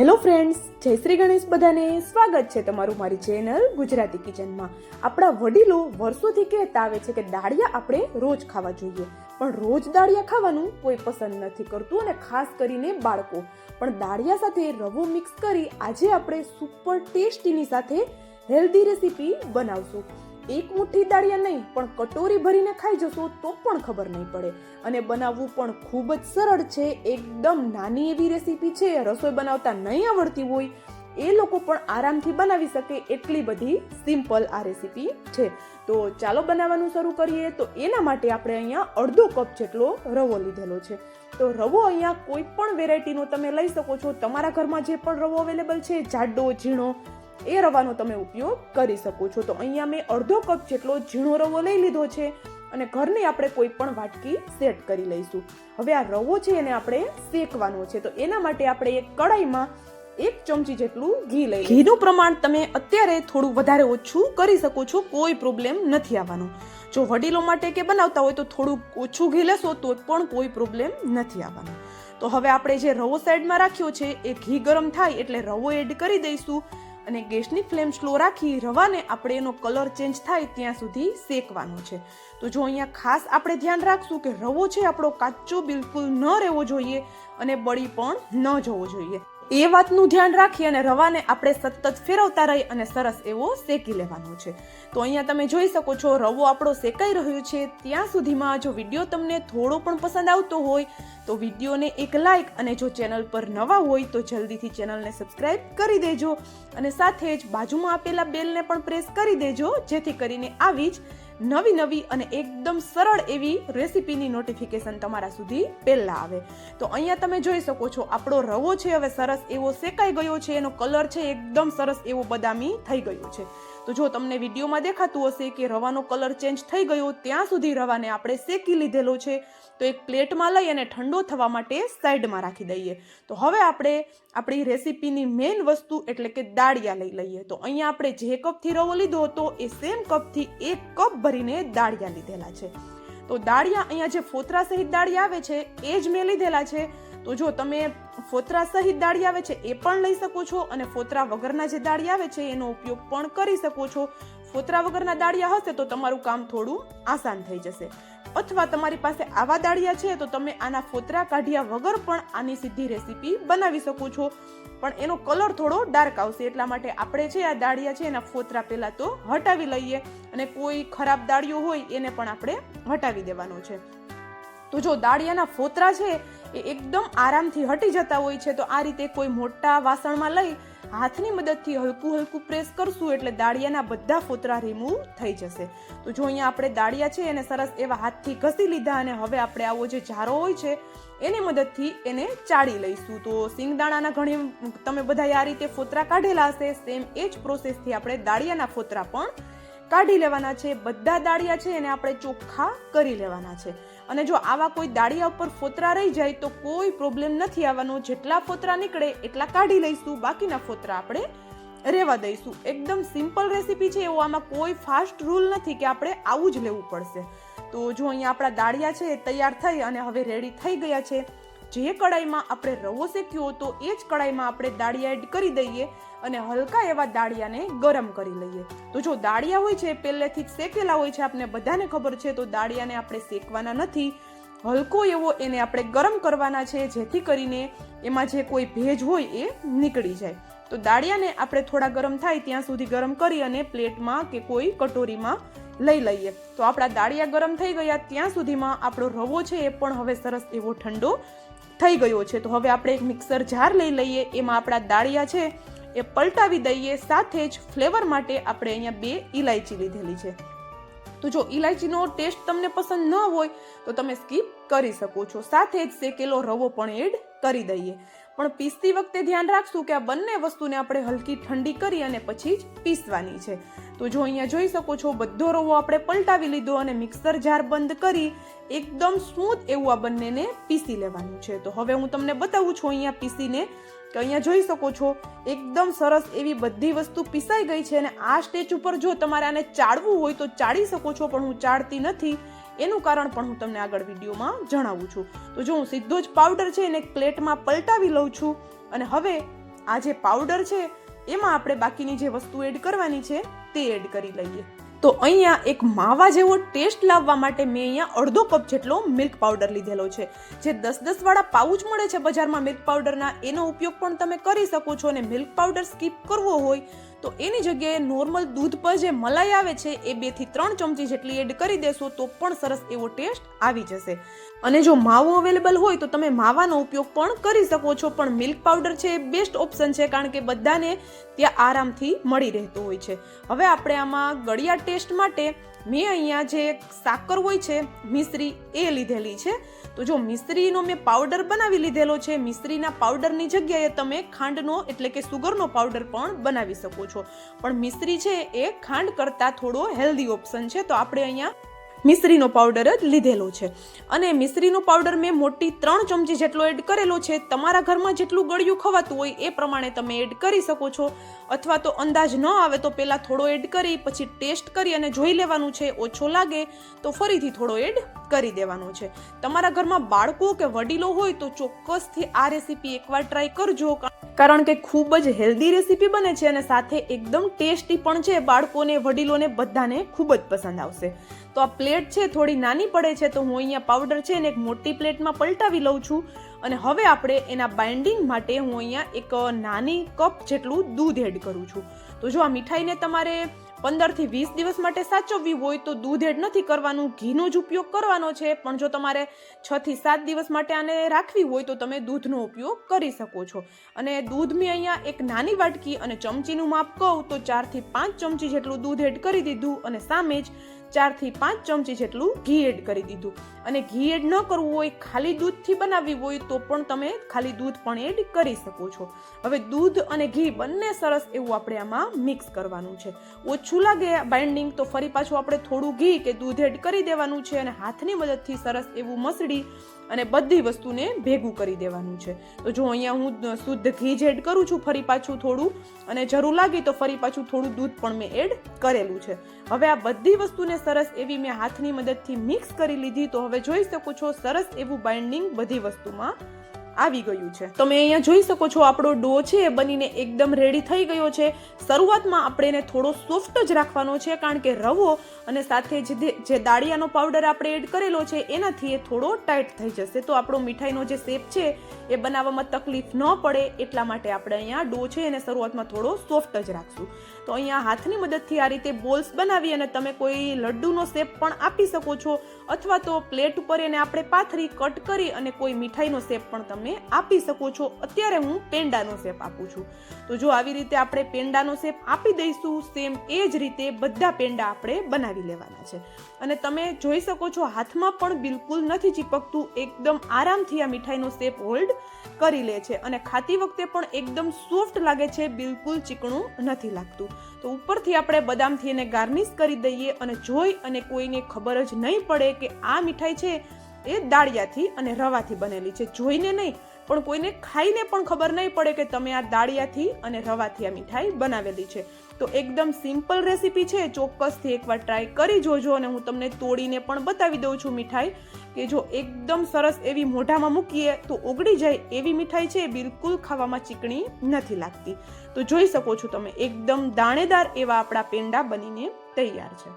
Hello friends જય શ્રી ગણેશ બધાને સ્વાગત છે તમારું મારી ચેનલ ગુજરાતી કિચનમાં આપણા વડીલો વર્ષોથી કહેતા આવે છે કે દાળિયા આપણે રોજ ખાવા જોઈએ. પણ રોજ દાળિયા ખાવાનું કોઈ પસંદ નથી કરતું અને ખાસ કરીને બાળકો. પણ દાળિયા સાથે રવો મિક્સ કરી આજે આપણે સુપર ટેસ્ટીની સાથે હેલ્ધી રેસીપી બનાવશું. એક મુઠ્ઠી દાળિયા નહીં, પણ કટોરી ભરીને ખાઈ જશો તો પણ ખબર નહીં પડે. અને બનાવવું પણ ખૂબ જ સરળ છે, એકદમ નાની એવી રેસીપી છે, રસોઈ બનાવતા નહીં આવડતી હોય. એ લોકો પણ આરામથી બનાવી શકે એટલી બધી સિમ્પલ આ રેસીપી છે. તો ચાલો બનાવવાનું શરૂ કરીએ. તો એના માટે આપણે અહીંયા અડધો કપ જેટલો રવો લીધેલો છે. તો રવો અહીંયા કોઈ પણ વેરાયટીનો તમે લઈ શકો છો. તમારા ઘરમાં જે પણ રવો અવેલેબલ છે, જાડો, ઝીણો એ રવાનો તમે ઉપયોગ કરી શકો છો. તો અહીંયા મેં અડધો કપ જેટલો ઝીણો રવો લઈ લીધો છે અને ઘરની આપણે કોઈ પણ વાટકી સેટ કરી લઈશું. હવે આ રવો છે એને આપણે શેકવાનો છે. તો એના માટે આપણે એક કડાઈમાં એક ચમચી જેટલું ઘી લઈ ઘીનું પ્રમાણ તમે અત્યારે થોડું વધારે ઓછું કરી શકો છો. કોઈ પ્રોબ્લેમ નથી આવવાનો. જો વડીલો માટે કે બનાવતા હોય તો થોડું ઓછું ઘી લેશો તો પણ કોઈ પ્રોબ્લેમ નથી આવવાનો. તો હવે આપણે જે રવો સાઈડમાં રાખ્યો છે એ ઘી ગરમ થાય એટલે રવો એડ કરી દઈશું. અને ગેસની ફ્લેમ સ્લો રાખી રવાને આપણે એનો કલર ચેન્જ થાય ત્યાં સુધી શેકવાનો છે. તો જો અહીંયા ખાસ આપણે ધ્યાન રાખશું કે રવો છે આપણો કાચો બિલકુલ ન રહેવો જોઈએ અને બળી પણ ન જવો જોઈએ. એ વાતનું ધ્યાન રાખી અને રવાને આપણે સતત ફેરવતા રહી અને સરસ એવો શેકી લેવાનો છે. તો અહીંયા તમે જોઈ શકો છો, રવો આપણો શેકાઈ રહ્યો છે. ત્યાં સુધીમાં જો વીડિયો તમને થોડો પણ પસંદ આવતો હોય, તો વિડીયોને એક લાઇક અને જો ચેનલ પર નવા હોય, તો જલ્દીથી ચેનલને સબસ્ક્રાઇબ કરી દેજો અને સાથે જ બાજુમાં આપેલા બેલને પણ પ્રેસ કરી દેજો, જેથી કરીને આવી જ નવી નવી અને એકદમ સરળ એવી રેસીપીની નોટિફિકેશન તમારા સુધી પહેલા આવે. તો અહીંયા તમે જોઈ શકો છો, આપણો રવો છે, હવે સરસ એવો શેકાઈ ગયો છે, એનો કલર છે, એકદમ સરસ એવો બદામી થઈ ગયો છે. તો જો તમને વિડીયોમાં દેખાતું હશે કે રવાનો કલર ચેન્જ થઈ ગયો, ત્યાં સુધી રવાને આપણે શેકી લીધેલો છે, તો એક પ્લેટમાં લઈ અને ઠંડો થવા માટે સાઈડમાં રાખી દઈએ. તો હવે આપણે આપણી રેસીપીની મેઇન વસ્તુ એટલે કે દાળિયા લઈ લઈએ. તો અહીંયા આપણે જે કપથી રવો લીધો હતો, એ સેમ કપથી એક કપ ભરીને દાળિયા લીધેલા છે. તો દાળિયા અહીંયા જે ફોતરા સહિત દાળિયા આવે છે, એ જ મેં લીધેલા છે. તો જો તમે ફોતરા સહિત દાળી આવે છે એ પણ લઈ શકો છો અને ફોતરા વગરના જે દાળી આવે છે એનો ઉપયોગ પણ કરી શકો છો. ફોતરા વગરના દાળિયા હશે તો તમારું કામ થોડું આસાન થઈ જશે. અથવા તમારી પાસે આવા દાળિયા છે તો તમે આના ફોતરા કાઢ્યા વગર પણ આની સીધી રેસીપી બનાવી શકો છો. પણ એનો કલર થોડો ડાર્ક આવશે એટલા માટે આપણે છે આ દાળિયા છે એના ફોતરા પહેલાં તો હટાવી લઈએ અને કોઈ ખરાબ દાળિયો હોય એને પણ આપણે હટાવી દેવાનો છે. તો જો દાળિયાના ફોતરા છે એ એકદમ આરામથી હટી જતા હોય છે, તો આ રીતે કોઈ મોટા વાસણમાં લઈ હાથની મદદથી હલકું હલકું પ્રેસ કરશું એટલે દાળિયાના બધા ફોતરા રિમૂવ થઈ જશે. તો જો અહીંયા આપણે દાળિયા છે, એને સરસ એવા હાથથી ઘસી લીધા અને હવે આપણે આવો જે જારો હોય છે, એની મદદથી એને ચાળી લઈશું. તો સિંગદાણાના ઘણી તમે બધા આ રીતે ફોતરા કાઢેલા હશે, સેમ એ જ પ્રોસેસથી આપણે દાળિયાના ફોતરા પણ કાઢી લેવાના છે, બધા દાળિયા છે એને આપણે ચોખ્ખા કરી લેવાના છે. અને જો આવા કોઈ દાળિયા ઉપર ફોતરા રહી જાય તો કોઈ પ્રોબ્લેમ નથી આવવાનો. જેટલા ફોતરા નીકળે એટલા કાઢી લઈશું, બાકીના ફોતરા આપણે રહેવા દઈશું. એકદમ સિમ્પલ રેસીપી છે, એવો આમાં કોઈ ફાસ્ટ રૂલ નથી કે આપણે આવું જ લેવું પડશે. તો જો અહીંયા આપણા દાળિયા છે, એ તૈયાર થઈ અને હવે રેડી થઈ ગયા છે. જે કડાઈમાં આપણે રવો શેક્યો હતો, એ જ કડાઈમાં આપણે દાળિયા એડ કરી દઈએ અને હલકા એવા દાળિયાને ગરમ કરી લઈએ. તો જો દાળિયા હોય છે, પહેલેથી જ શેકેલા હોય છે આપણે બધાને ખબર છે, તો દાળિયાને આપણે શેકવાના નથી. હલકો એવો એને આપણે ગરમ કરવાના છે, જેથી કરીને એમાં જે કોઈ ભેજ હોય એ નીકળી જાય. તો દાળિયાને આપણે થોડા ગરમ થાય ત્યાં સુધી ગરમ કરી અને પ્લેટમાં કે કોઈ કટોરીમાં લઈ લઈએ. તો આપણા દાળિયા ગરમ થઈ ગયા ત્યાં સુધીમાં આપણો રવો છે એ પણ હવે સરસ એવો ઠંડો થઈ ગયો છે. તો હવે આપણે એક મિક્સર જાર લઈ લઈએ. એમાં આપણા દાળિયા છે એ પલટાવી દઈએ. સાથે જ ફ્લેવર માટે આપણે અહીંયા બે ઇલાયચી લીધેલી છે. તો જો ઇલાયચીનો ટેસ્ટ તમને પસંદ ન હોય તો તમે સ્કીપ કરી શકો છો. સાથે જ શેકેલો રવો પણ એડ કરી દઈએ. પણ પીસતી વખતે ધ્યાન રાખશું કે આ બંને વસ્તુને આપણે હલકી ઠંડી કરી અને પછી જ પીસવાની છે. તો જો અહીંયા જોઈ શકો છો, બધો રવો આપણે પલટાવી લીધો અને મિક્સર જાર બંધ કરી એકદમ સ્મૂથ એવું આ બંનેને પીસી લેવાનું છે. તો હવે હું તમને બતાવું છું અહીંયા પીસીને કે અહીંયા જોઈ શકો છો, એકદમ સરસ એવી બધી વસ્તુ પીસાઈ ગઈ છે અને આ સ્ટેજ ઉપર જો તમારે આને ચાળવું હોય તો ચાળી શકો છો, પણ હું ચાળતી નથી. એનું કારણ પણ હું તમને આગળ વિડીયોમાં જણાવું છું. તો જો હું સીધો જ પાવડર છે એને પ્લેટમાં પલટાવી લઉં છું અને હવે આ જે પાવડર છે, એમાં આપણે બાકીની જે વસ્તુ એડ કરવાની છે તે એડ કરી લઈએ. તો અહીંયા એક માવા જેવો ટેસ્ટ લાવવા માટે મેં અહીંયા અડધો કપ જેટલો મિલ્ક પાવડર લીધેલો છે. જે દસ દસવાળા પાઉચ મળે છે બજારમાં મિલ્ક પાવડરના એનો ઉપયોગ પણ તમે કરી શકો છો અને મિલ્ક પાવડર સ્કીપ કરવો હોય તો એની જગ્યાએ નોર્મલ દૂધ પર જે મલાઈ આવે છે, એ બેથી ત્રણ ચમચી જેટલી એડ કરી દેશો તો પણ સરસ એવો ટેસ્ટ આવી જશે. અને જો માવો અવેલેબલ હોય તો તમે માવાનો ઉપયોગ પણ કરી શકો છો, પણ મિલ્ક પાવડર છે એ બેસ્ટ ઓપ્શન છે, કારણ કે બધાને ત્યાં આરામથી મળી રહેતો હોય છે. હવે આપણે આમાં ગળિયા ટેસ્ટ માટે મેં અહીંયા જે સાકર હોય છે, મિશ્રી, એ લીધેલી છે. તો જો મિશ્રીનો મેં પાવડર બનાવી લીધેલો છે, મિશ્રીના પાવડરની જગ્યાએ તમે ખાંડનો એટલે કે સુગરનો પાવડર પણ બનાવી શકો છો. પણ મિશ્રી છે એ ખાંડ કરતાં થોડો હેલ્ધી ઓપ્શન છે. તો આપણે અહીંયા મિશ્રીનો પાવડર જ લીધેલો છે. અને મિશ્રીનો પાવડર મેં મોટી ત્રણ ચમચી જેટલો એડ કરેલો છે. તમારા ઘરમાં જેટલું ગળ્યું ખવાતું હોય એ પ્રમાણે તમે એડ કરી શકો છો. અથવા તો અંદાજ ન આવે તો પહેલાં થોડો એડ કરી, પછી ટેસ્ટ કરી અને જોઈ લેવાનું છે. ઓછો લાગે તો ફરીથી થોડો એડ કરી દેવાનો છે. તમારા ઘરમાં બાળકો કે વડીલો હોય તો ચોક્કસથી આ રેસીપી એકવાર ટ્રાય કરજો. કારણ કે ખૂબ જ હેલ્ધી રેસીપી બને છે અને સાથે એકદમ ટેસ્ટી પણ છે. બાળકોને, વડીલોને બધાને ખૂબ જ પસંદ આવશે. તો આ પ્લેટ છે, થોડી નાની પડે છે, તો હું અહીંયા પાવડર છે ને એક મોટી પ્લેટમાં પલટાવી લઉં છું. અને હવે આપણે એના બાઇન્ડિંગ માટે હું અહીંયા એક નાની કપ જેટલું દૂધ એડ કરું છું. તો જો આ મીઠાઈને તમારે પંદરથી વીસ દિવસ માટે સાચવવી હોય તો દૂધ એડ નથી કરવાનું, ઘીનો જ ઉપયોગ કરવાનો છે. પણ જો તમારે છથી સાત દિવસ માટે આને રાખવી હોય તો તમે દૂધનો ઉપયોગ કરી શકો છો. અને દૂધ મેં અહીંયા એક નાની વાટકી અને ચમચીનું માપ કહું તો ચારથી પાંચ ચમચી જેટલું દૂધ એડ કરી દીધું અને સામે જ ચારથી પાંચ ચમચી જેટલું ઘી એડ કરી દીધું. અને ઘી એડ ન કરવું હોય, ખાલી દૂધથી બનાવવી હોય તો પણ તમે ખાલી દૂધ પણ એડ કરી શકો છો. હવે દૂધ અને ઘી બંને સરસ એવું આપણે આમાં મિક્સ કરવાનું છે. ઓછું લાગે બાઇન્ડિંગ તો ફરી પાછું આપણે થોડું ઘી કે દૂધ એડ કરી દેવાનું છે અને હાથની મદદથી સરસ એવું મસળી અને બધી વસ્તુને ભેગું કરી દેવાનું છે. તો જો અહીંયા હું શુદ્ધ ઘી જ એડ કરું છું ફરી પાછું થોડું અને જરૂર લાગી તો ફરી પાછું થોડું દૂધ પણ મેં એડ કરેલું છે. હવે આ બધી વસ્તુને સરસ એવી મેં હાથની મદદથી મિક્સ કરી લીધી. તો હવે જોઈ શકો છો સરસ એવું બાઇન્ડિંગ બધી વસ્તુમાં. આવી ગયું છે. તમે અહીંયા જોઈ શકો છો આપણો ડો છે, એ બનીને એકદમ રેડી થઈ ગયો છે. શરૂઆતમાં આપણે એને થોડો સોફ્ટ જ રાખવાનો છે, કારણ કે રવો અને સાથે જે દાળિયાનો પાવડર આપણે એડ કરેલો છે, એનાથી એ થોડો ટાઈટ થઈ જશે. તો આપણો મીઠાઈનો જે શેપ છે, એ બનાવવામાં તકલીફ ન પડે, એટલા માટે આપણે અહીંયા ડો છે, એને શરૂઆતમાં થોડો સોફ્ટ જ રાખશું. તો અહીંયા હાથની મદદથી આ રીતે બોલ્સ બનાવી અને તમે કોઈ લડ્ડુનો શેપ પણ આપી શકો છો, અથવા તો પ્લેટ ઉપર એને આપણે પાથરી કટ કરી અને કોઈ મીઠાઈનો શેપ પણ તમે આપી શકો છો. અત્યારે હું પેંડાનો શેપ આપું છું. તો જો આવી રીતે આપણે પેંડાનો શેપ આપી દઈશું સેમ એ જ રીતે બધા પેંડા આપણે બનાવી લેવાના છે. અને તમે જોઈ શકો છો, હાથમાં પણ બિલકુલ નથી ચીપકતું. એકદમ આરામથી આ મીઠાઈનો શેપ હોલ્ડ કરી લે છે. અને ખાતી વખતે પણ એકદમ સોફ્ટ લાગે છે, બિલકુલ ચીકણું નથી લાગતું. તો ઉપરથી આપણે બદામથી એને ગાર્નિશ કરી દઈએ અને જોઈ અને કોઈને ખબર જ નહીં પડે કે આ મીઠાઈ છે એ દાળિયાથી અને રવાથી બનેલી છે. જોઈને નહીં, પણ કોઈને ખાઈને પણ ખબર નહીં પડે કે તમે આ દાળિયાથી અને રવાથી આ મીઠાઈ બનાવેલી છે. તો એકદમ સિમ્પલ રેસીપી છે, ચોક્કસથી એકવાર ટ્રાય કરી જોજો અને હું તમને તોડીને પણ બતાવી દઉં છું મીઠાઈ, કે જો એકદમ સરસ એવી મોઢામાં મૂકીએ તો ઓગળી જાય એવી મીઠાઈ છે બિલકુલ ખાવામાં ચીકણી નથી લાગતી. તો જોઈ શકો છો તમે, એકદમ દાણેદાર એવા આપણા પેંડા બનીને તૈયાર છે.